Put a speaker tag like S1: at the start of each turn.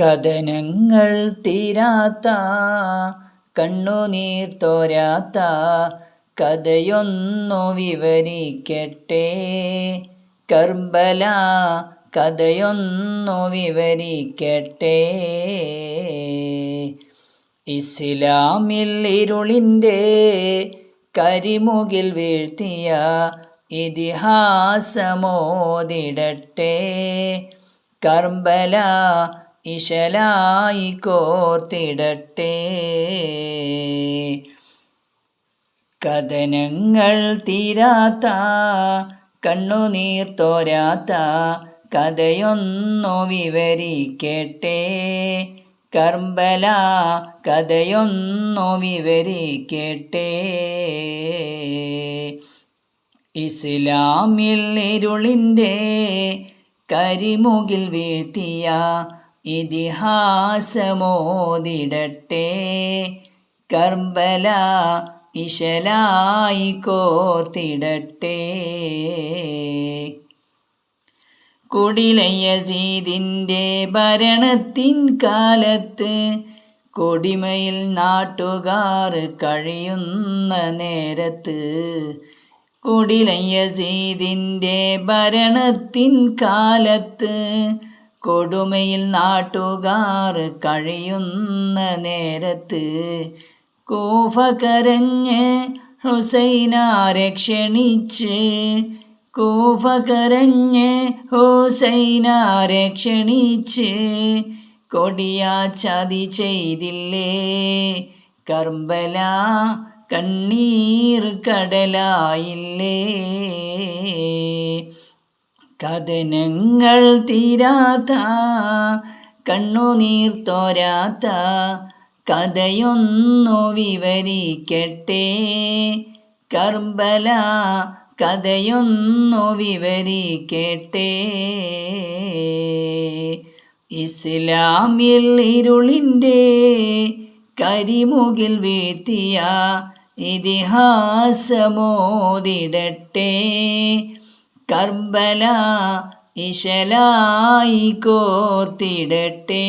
S1: കഥനങ്ങൾ തീരാത്ത കണ്ണുനീർ തോരാത്ത കഥയൊന്നു വിവരിക്കട്ടെ. കർബല കഥയൊന്നു വിവരിക്കട്ടെ. ഇസ്ലാമിൽ ഇരുളിന്റെ കരിമുകിൽ വീഴ്ത്തിയ ഇതിഹാസമോതിടട്ടെ. കർബല ഇശലായി കോർത്തിടട്ടെ. കഥനങ്ങൾ തീരാത്ത കണ്ണുനീർ തോരാത്ത കഥയൊന്നു വിവരിക്കട്ടെ. കർബല കഥയൊന്നു വിവരിക്കട്ടെ. ഇസ്ലാമിൽ ഇരുളിന്റെ കരിമുകിൽ വീഴ്ത്തിയ ഇതിഹാസമോതിടട്ടെ. കർബല ഇശലായി കോർത്തിടട്ടെ. കുടിലയസീതിന്റെ ഭരണത്തിൻ കാലത്ത് കൊടിമയിൽ നാട്ടുകാർ കഴിയുന്ന നേരത്ത് കുടിലയസീതിന്റെ ഭരണത്തിൻ കാലത്ത് കൊടുമയിൽ നാട്ടുകാർ കഴിയുന്ന നേരത്ത് കൂഫ കരഞ്ഞ് ഹുസൈനാരെ ക്ഷണിച്ച് കൂഫ കരഞ്ഞ് ഹുസൈനാരെ ക്ഷണിച്ച് കൊടിയാ ചതി ചെയ്തില്ലേ? കർബല കണ്ണീർ കടലായില്ലേ? കഥനങ്ങൾ തീരാത്ത കണ്ണുനീർ തോരാത്ത കഥയൊന്നു വിവരിക്കട്ടെ. കർബല കഥയൊന്നു വിവരിക്കട്ടെ. ഇസ്ലാമിൽ ഇരുളിന്റെ കരിമുകിൽ വീഴ്ത്തിയ ഇതിഹാസമോതിടട്ടെ. കർബല ഇശലായി കോർത്തിടട്ടെ.